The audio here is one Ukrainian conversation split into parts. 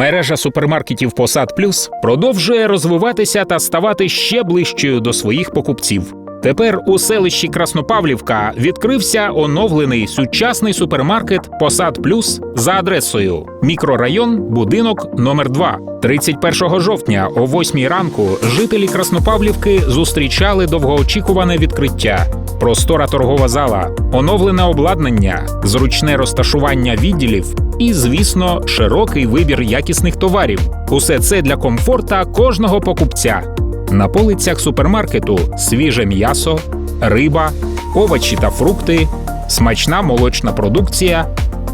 Мережа супермаркетів Посад Плюс продовжує розвиватися та ставати ще ближчою до своїх покупців. Тепер у селищі Краснопавлівка відкрився оновлений сучасний супермаркет Посад Плюс за адресою мікрорайон, будинок номер 2 31 жовтня о 8 ранку жителі Краснопавлівки зустрічали довгоочікуване відкриття. Простора торгова зала, оновлене обладнання, зручне розташування відділів і, звісно, широкий вибір якісних товарів. Усе це для комфорта кожного покупця. На полицях супермаркету свіже м'ясо, риба, овочі та фрукти, смачна молочна продукція,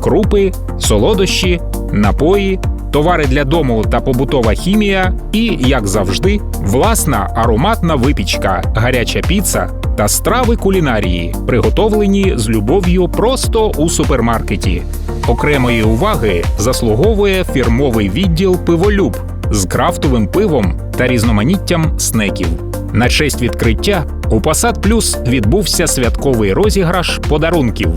крупи, солодощі, напої, товари для дому та побутова хімія і, як завжди, власна ароматна випічка, гаряча піца та страви кулінарії, приготовлені з любов'ю просто у супермаркеті. Окремої уваги заслуговує фірмовий відділ пиволюб з крафтовим пивом та різноманіттям снеків. На честь відкриття у Passat Plus відбувся святковий розіграш подарунків.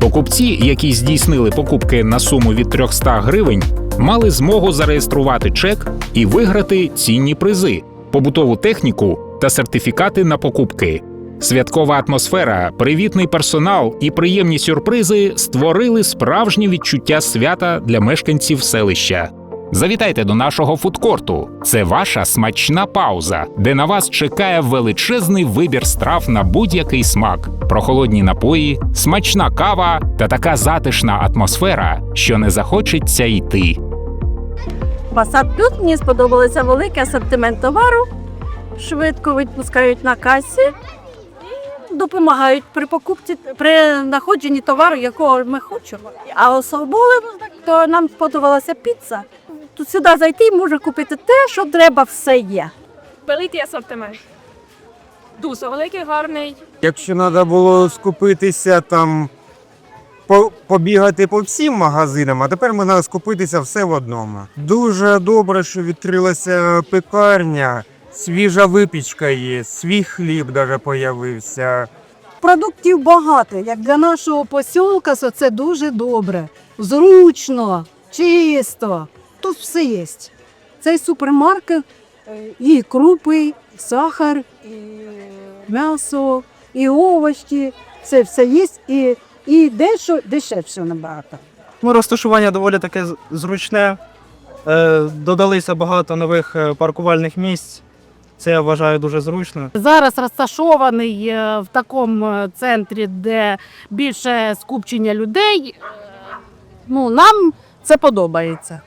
Покупці, які здійснили покупки на суму від 300 гривень, мали змогу зареєструвати чек і виграти цінні призи, побутову техніку та сертифікати на покупки. Святкова атмосфера, привітний персонал і приємні сюрпризи створили справжнє відчуття свята для мешканців селища. Завітайте до нашого фудкорту. Це ваша смачна пауза, де на вас чекає величезний вибір страв на будь-який смак, прохолодні напої, смачна кава та така затишна атмосфера, що не захочеться йти. Passat Plus мені сподобалося великий асортимент товару, швидко відпускають на касі допомагають при покупці, при знаходженні товару, якого ми хочемо. А особливо то нам сподобалася піца. Тут сюди зайти і можна купити те, що треба, все є. Великий асортимент. Дуже великий, гарний. Якщо треба було скупитися там, по- побігати по всім магазинам, а тепер можна скупитися все в одному. Дуже добре, що відкрилася пекарня, свіжа випічка є, свій хліб навіть появився. Продуктів багато. Як для нашого посілка, це дуже добре. Зручно, чисто. Тут все є. Цей супермаркет е, і крупи, і сахар, і м'ясо, і овочі. Це все є і, і дещо дешевше набагато. Ну, розташування доволі таке зручне. Е, Додалися багато нових е, паркувальних місць. Це я вважаю дуже зручно. Зараз розташований в такому центрі, де більше скупчення людей. Ну, нам це подобається.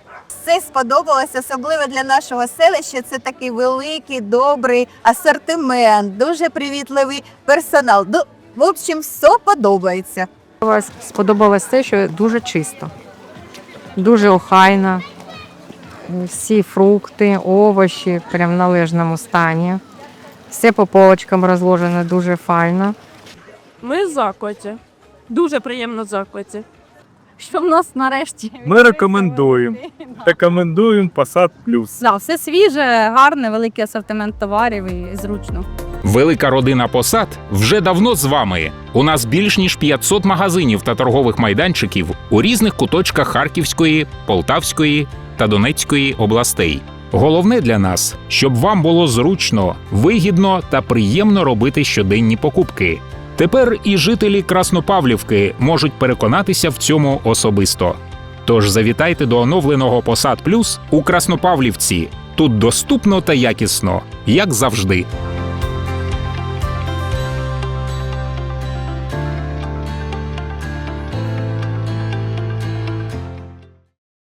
Все сподобалось, особливо для нашого селища. Це такий великий, добрий асортимент, дуже привітливий персонал. Ну, в общем, все подобається. Сподобалось- Сподобалось те, що дуже чисто, дуже охайно. Всі фрукти, овочі прям в належному стані. Все по полочкам розложено дуже файно. Ми в закладі. Дуже приємно в закладі. Що в нас нарешті? Ми рекомендуємо. Рекомендуємо Passat Plus. Да, все свіже, гарне, великий асортимент товарів і зручно. Велика родина посад вже давно з вами. У нас більш ніж 500 магазинів та торгових майданчиків у різних куточках Харківської, Полтавської та Донецької областей. Головне для нас, щоб вам було зручно, вигідно та приємно робити щоденні покупки. Тепер і жителі Краснопавлівки можуть переконатися в цьому особисто. Тож завітайте до оновленого Посад Плюс у Краснопавлівці. Тут доступно та якісно, як завжди.